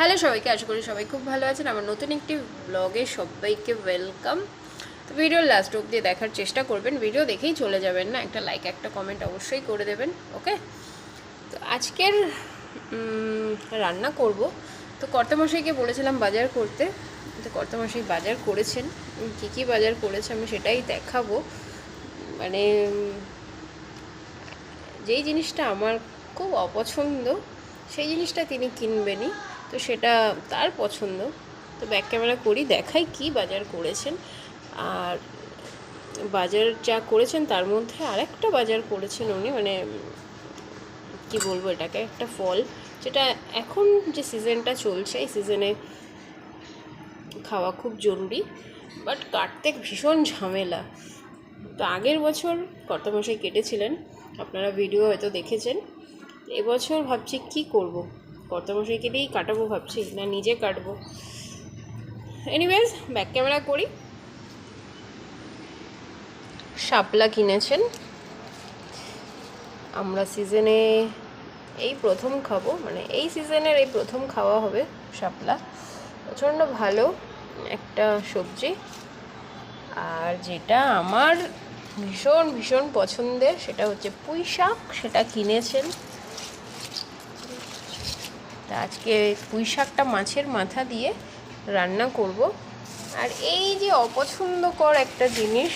Hello সবাইকে, আশা করি সবাই খুব ভালো আছেন। আমার নতুন একটি ব্লগে সবাইকে ওয়েলকাম তো ভিডিওর লাস্ট অবধি দেখার চেষ্টা করবেন। ভিডিও দেখেই চলে যাবেন না? একটা লাইক একটা কমেন্ট অবশ্যই করে দেবেন ওকে তো আজকের রান্না করব। তো কর্তামশাইকে বলেছিলাম বাজার করতে। তো কর্তামশাই বাজার করেছেন। কী কী বাজার করেছে আমি সেটাই দেখাবো। মানে যেই জিনিসটা আমার খুব অপছন্দ, সেই জিনিসটা তিনি কিনবেনই। তো সেটা তার পছন্দ। তো ব্যাক ক্যামেরা করি, দেখাই কি বাজার করেছেন। আর বাজার যা করেছেন তার মধ্যে আরেকটা বাজার করেছেন উনি মানে কি বলব এটাকে, একটা ফল, যেটা এখন যে সিজনটা চলছে, এই সিজনে খাওয়া খুব জরুরি, বাট কাটতে ভীষণ ঝামেলা। তো আগের বছর কর্তামশাই কেটেছিলেন, আপনারা ভিডিও হয়তো দেখেছেন। এবছর ভাবছি কি করব? কর্তামশাইকে দিয়েই কাটাবো ভাবছি, না নিজে কাটবো। এনিওয়েজ ব্যাক ক্যামেরা করি। শাপলা কিনেছেন। আমরা সিজনে এই প্রথম খাব মানে এই সিজনের এই প্রথম খাওয়া হবে শাপলা। প্রচণ্ড ভালো একটা সবজি। আর যেটা আমার ভীষণ ভীষণ পছন্দের, সেটা হচ্ছে পুঁই শাক সেটা কিনেছেন। তা আজকে পুঁই শাকটা মাছের মাথা দিয়ে রান্না করব। আর এই যে অপছন্দকর একটা জিনিস,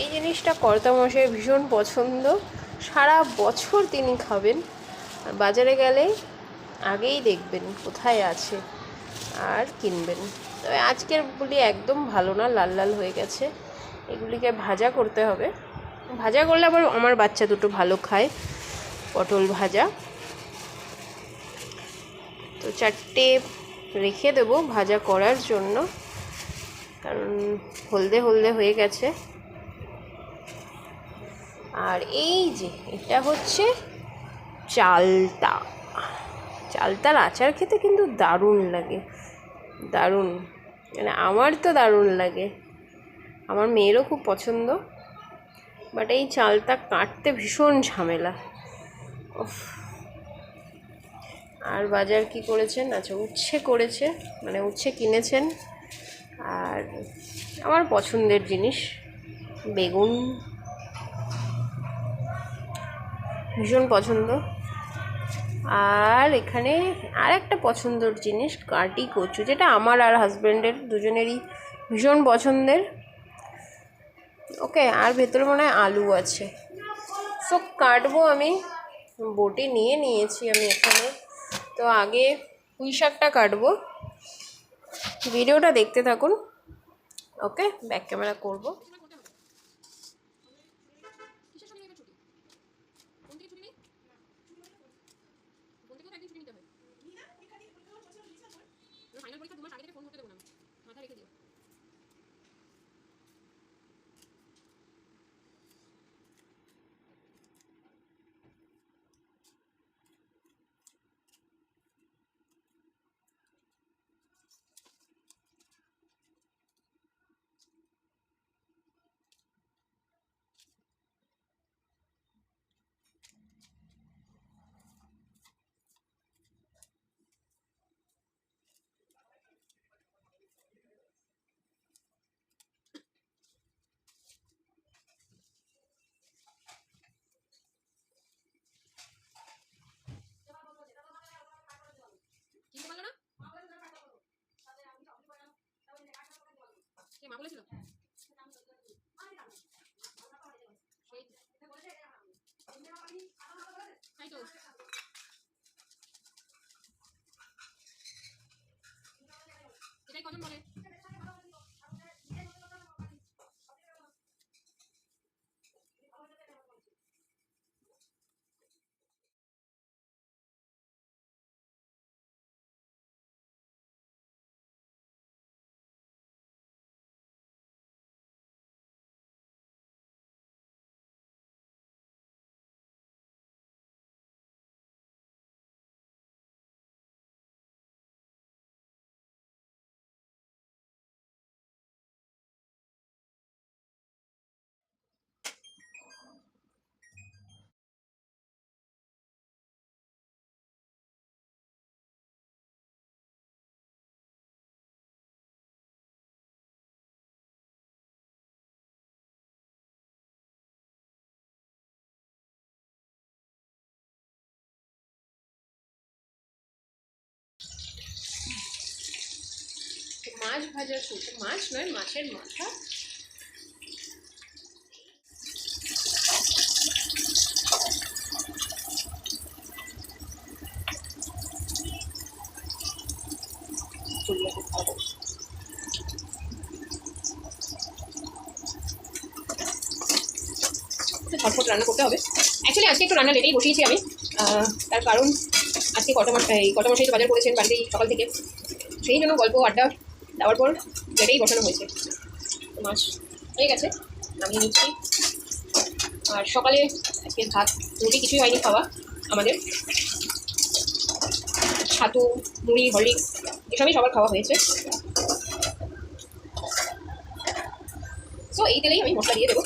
এই জিনিসটা কর্তামশাই ভীষণ পছন্দ। সারা বছর তিনি খাবেন, আর বাজারে গেলে আগেই দেখবেন কোথায় আছে আর কিনবেন। তবে আজকের গুলি একদম ভালো না, লাল লাল হয়ে গেছে। এগুলিকে ভাজা করতে হবে। ভাজা করলে আবার আমার বাচ্চা দুটো ভালো খায়, পটল ভাজা। তো চারটে রেখে দেবো ভাজা করার জন্য। কারণ হলদে হলদে হয়ে গেছে। আর এই যে, এটা হচ্ছে চালতা। চালতার আচার খেতে কিন্তু দারুণ লাগে। দারুণ। মানে আমার তো দারুণ লাগে। আমার মেয়েরও খুব পছন্দ। বাট এই চালটা কাটতে ভীষণ ঝামেলা। উফ। আর বাজার কি করেছেন? আচ্ছা উচ্ছে করেছে মানে উচ্ছে কিনেছেন। আর আমার পছন্দের জিনিস, বেগুন। ভীষণ পছন্দ। আর এখানে আর একটা পছন্দর জিনিস, কাটি কচু, যেটা আমার আর হাজব্যান্ডের দুজনেরই ভীষণ পছন্দের। ওকে, আর ভেতরে মনে হয় আলু আছে। সো কাটবো আমি। বটি নিয়ে নিয়েছি আমি এখানে। তো আগে পুঁই শাকটা কাটবো। ভিডিওটা দেখতে থাকুন। ওকে, ব্যাক ক্যামেরা করব। ফাইনাল পরীক্ষা আগে থেকে ফোন করতে দেবো না। মাথা রেখে দিও কিনতে পারল না কে মা বলেছিল? এটাই কজন বলে? মাছ ভাজা শুধু মাছ নয়, মাছের মাথা। ঝটফট রান্না করতে হবে। অ্যাকচুয়ালি আজকে একটু রান্না লেটেই বসিয়েছি আমি। তার কারণ আজকে কটা মাস এই কটা মাসেই বাজার করেছেন বাড়িতেই সকাল থেকে। সেই জন্য গল্প, আড্ডা দেওয়ার পর লেটেই বসানো হয়েছে। মাছ হয়ে গেছে, নামিয়ে নিচ্ছি। আর সকালে আজকে ভাত, রুটি কিছুই হয়নি খাওয়া আমাদের। ছাতু, মুড়ি, হরলিক্স এসবই সবার খাওয়া হয়েছে। সো এই তেলেই আমি মশলা দিয়ে দেবো।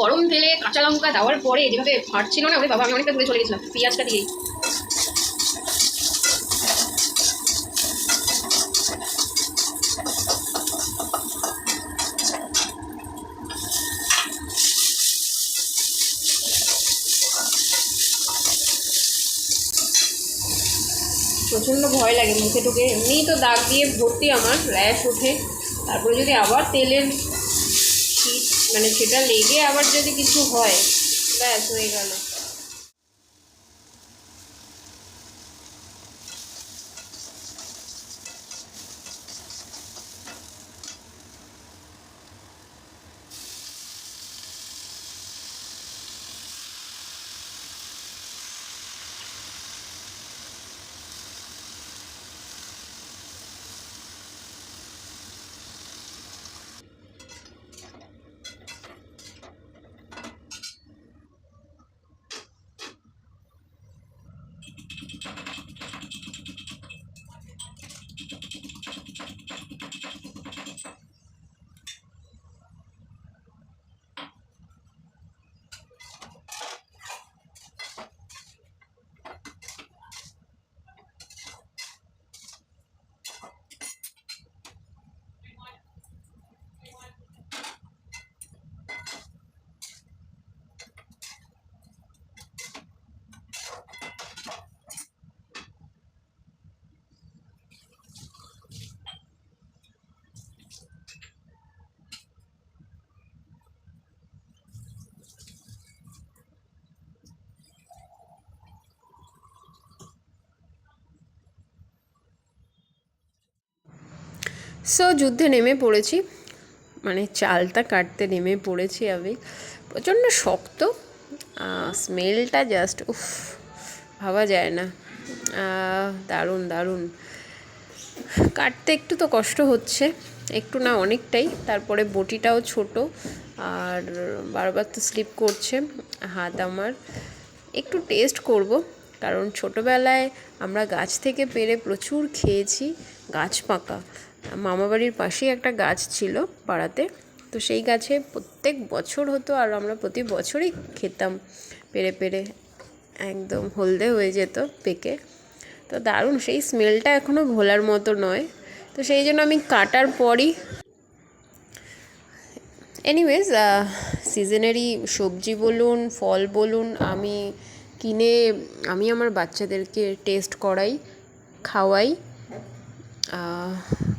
গরম তেলে কাঁচা লঙ্কা দেওয়ার পরে যেভাবে ফাটছিল না, ওরে বাবা, আমি অনেকটা দূরে চলে গেছিলাম, পেঁয়াজটা দিয়েই প্রচণ্ড ভয় লাগে, মুখে টুকে এমনিই তো দাগ দিয়ে ভর্তি আমার, র্যাশ ওঠে। তারপরে যদি আবার তেলের মানে সেটা লেগে আবার যদি কিছু হয় ব্যাস হয়ে গেল। সো যুদ্ধে নেমে পড়েছি। মানে চালটা কাটতে নেমে পড়েছি আমি। প্রচণ্ড শক্ত। স্মেলটা জাস্ট উফ, ভাবা যায় না। দারুণ দারুণ। কাটতে একটু তো কষ্ট হচ্ছে। একটু না অনেকটাই। তারপরে বটিটাও ছোট। আর বারবার তো স্লিপ করছে হাত আমার। একটু টেস্ট করব। কারণ ছোটোবেলায় আমরা গাছ থেকে পেরে প্রচুর খেয়েছি। গাছ পাকা। মামাবাড়ির পাশেই একটা গাছ ছিল পাড়াতে। তো সেই গাছে প্রত্যেক বছর হতো আর আমরা প্রতি বছরই খেতাম পেরে পেরে, একদম হলদে হয়ে যেত পেকে। তো দারুণ, সেই স্মেলটা এখনও ভোলার মতো নয়। তো সেই জন্য আমি কাটার পরই এনিওয়েজ সিজনারি সবজি বলুন, ফল বলুন, আমি কিনে, আমি আমার বাচ্চাদেরকে টেস্ট করাই, খাওয়াই।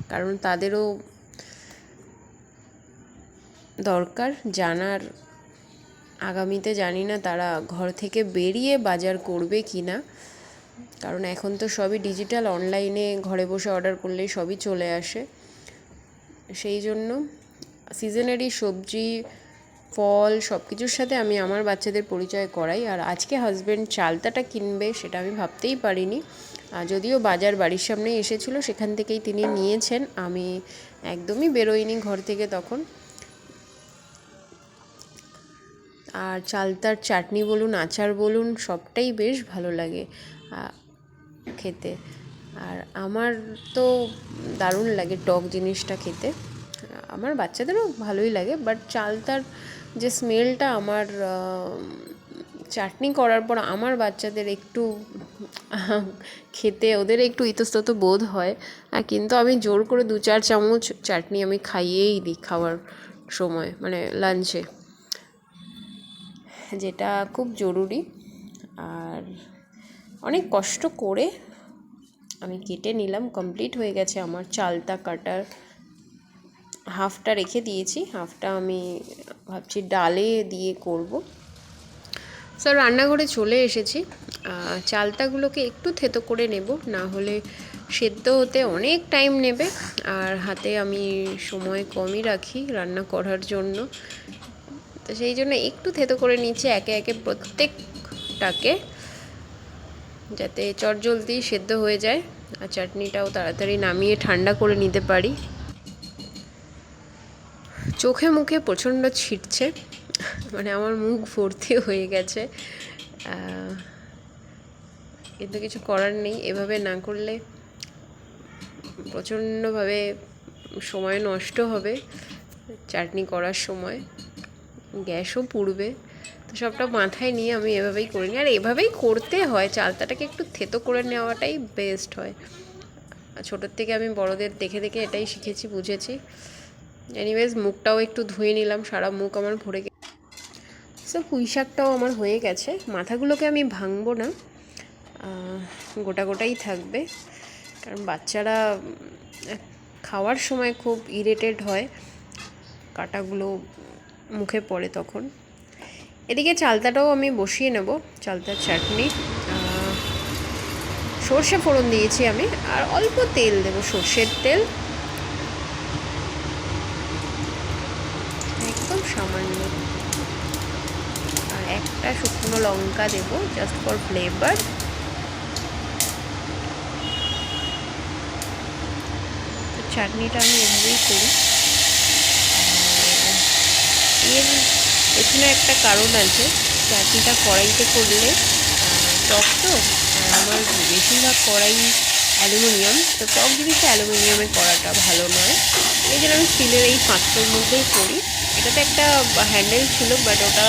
কারণ তাদেরও দরকার জানার। আগামীতে জানি না তারা ঘর থেকে বেরিয়ে বাজার করবে কি না। কারণ এখন তো সবই ডিজিটাল, অনলাইনে ঘরে বসে অর্ডার করলেই সবই চলে আসে। সেই জন্য সিজনারি সবজি, ফল সব কিছুর সাথে আমি আমার বাচ্চাদের পরিচয় করাই। আর আজকে হাজব্যান্ড চালতাটা কিনবে সেটা আমি ভাবতেই পারিনি। যদিও বাজার বাড়ির সামনেই এসেছিল, সেখান থেকেই তিনি নিয়েছেন। আমি একদমই বেরোইনি ঘর থেকে তখন। আর চালতার চাটনি বলুন, আচার বলুন, সবটাই বেশ ভালো লাগে খেতে। আর আমার তো দারুণ লাগে টক জিনিসটা খেতে। আমার বাচ্চাদেরও ভালোই লাগে বাট চালতার যে স্মেলটা আমার চাটনি করার পর আমার বাচ্চাদের একটু খেতে, ওদের একটু ইতস্তত বোধ হয়। কিন্তু আমি জোর করে দু চার চামচ চাটনি আমি খাইয়েই দিই খাওয়ার সময় মানে লাঞ্চে যেটা খুব জরুরি। আর অনেক কষ্ট করে আমি কেটে নিলাম কমপ্লিট হয়ে গেছে আমার চালতা কাটার হাফটা রেখে দিয়েছি। হাফটা আমি ভাবছি ডালে দিয়ে করব। স্যার রান্নাঘরে চলে এসেছি। চালতাগুলোকে একটু থেতো করে নেব, না হলে সেদ্ধ হতে অনেক টাইম নেবে। আর হাতে আমি সময় কমই রাখি রান্না করার জন্য। তো সেই জন্য একটু থেতো করে নিচ্ছে একে একে প্রত্যেকটাকে, যাতে চটজলদি সেদ্ধ হয়ে যায়। আর চাটনিটাও তাড়াতাড়ি নামিয়ে ঠান্ডা করে নিতে পারি। চোখে মুখে প্রচণ্ড ছিটছে মানে আমার মুখ ভর্তি হয়ে গেছে। কিন্তু কিছু করার নেই। এভাবে না করলে প্রচণ্ডভাবে সময় নষ্ট হবে। চাটনি করার সময় গ্যাসও পুড়বে। তো সবটা মাথায় নিয়ে আমি এভাবেই করিনি। আর এভাবেই করতে হয়। চালতাটাকে একটু থেতো করে নেওয়াটাই বেস্ট হয়। ছোটোর থেকে আমি বড়দের দেখে দেখে এটাই শিখেছি, বুঝেছি। এনিওয়েজ মুখটাও একটু ধুয়ে নিলাম। সারা মুখ আমার ভরে গেছে সো পুঁই শাকটাও আমার হয়ে গেছে। মাথাগুলোকে আমি ভাঙবো না। গোটা গোটাই থাকবে। কারণ বাচ্চারা খাওয়ার সময় খুব ইরিটেড হয়, কাটাগুলো মুখে পড়ে তখন। এদিকে চালতাটাও আমি বসিয়ে নেব, চালতার চাটনি। সর্ষে ফোড়ন দিয়েছি আমি, আর অল্প তেল দেবো, সর্ষের তেল। একদম সামান্য। আর একটা শুকনো লঙ্কা দেবো জাস্ট ফর ফ্লেভার চাটনিটা আমি এভাবেই করি। এর পেছনে একটা কারণ আছে, চাটনিটা কড়াইতে করলে টক তো আমার বেশিরভাগ কড়াই অ্যালুমিনিয়াম, তো টক জিনিসটা অ্যালুমিনিয়ামে করাটা ভালো নয়। এই জন্য আমি স্টিলের এই পাত্রর মধ্যেই করি। এটাতে একটা হ্যান্ডেল ছিল, বাট ওটা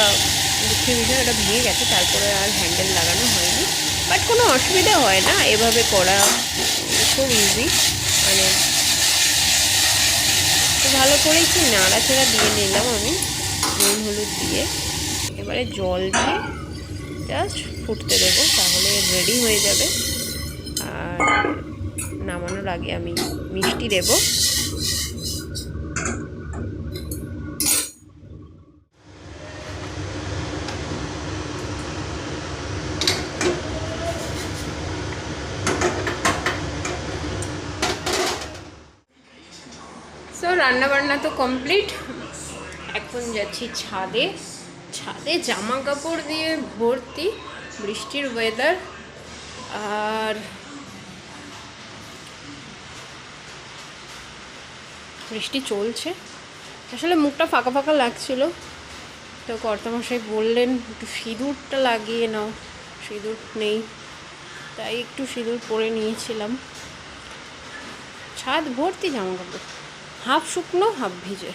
দুঃখের বিষয় ওটা ভেঙে গেছে, তারপরে আর হ্যান্ডেল লাগানো হয়নি। বাট কোনো অসুবিধা হয় না, এভাবে করা খুব ইজি মানে তো ভালো করে একটু নাড়াচাড়া দিয়ে নিলাম আমি, নুন, হলুদ দিয়ে। এবারে জল দিয়ে জাস্ট ফুটতে দেবো, তাহলে রেডি হয়ে যাবে। আর নামানোর আগে আমি মিষ্টি দেবো। সো রান্নাবান্না তো কমপ্লিট এখন যাচ্ছি ছাদে। ছাদে জামা কাপড় দিয়ে ভর্তি, বৃষ্টির ওয়েদার আর বৃষ্টি চলছে। আসলে মুখটা ফাঁকা ফাঁকা লাগছিল। তো কর্তামশাই বললেন, একটু সিঁদুরটা লাগিয়ে নাও, সিঁদুর নেই। তাই একটু সিঁদুর পরে নিয়েছিলাম। ছাদ ভর্তি জামা কাপড় হাফ শুকনো, হাফ ভিজে।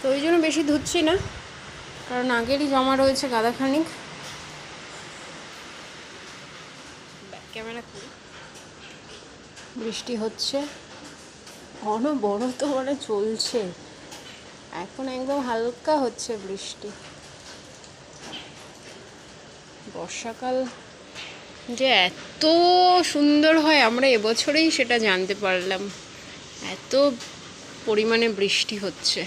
তো ওই জন্য বেশি ধুচ্ছি না, কারণ আগেরই জমা রয়েছে গাদাখানিক। ক্যামেরা বৃষ্টি হচ্ছে। বড় তো মানে চলছে। এখন একদম হালকা হচ্ছে বৃষ্টি। বর্ষাকাল যে এত সুন্দর হয়, আমরা এবছরেই সেটা জানতে পারলাম। এত পরিমাণে বৃষ্টি হচ্ছে।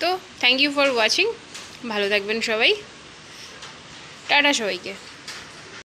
তো থ্যাংক ইউ ফর ওয়াচিং ভালো থাকবেন সবাই। টাটা সবাইকে।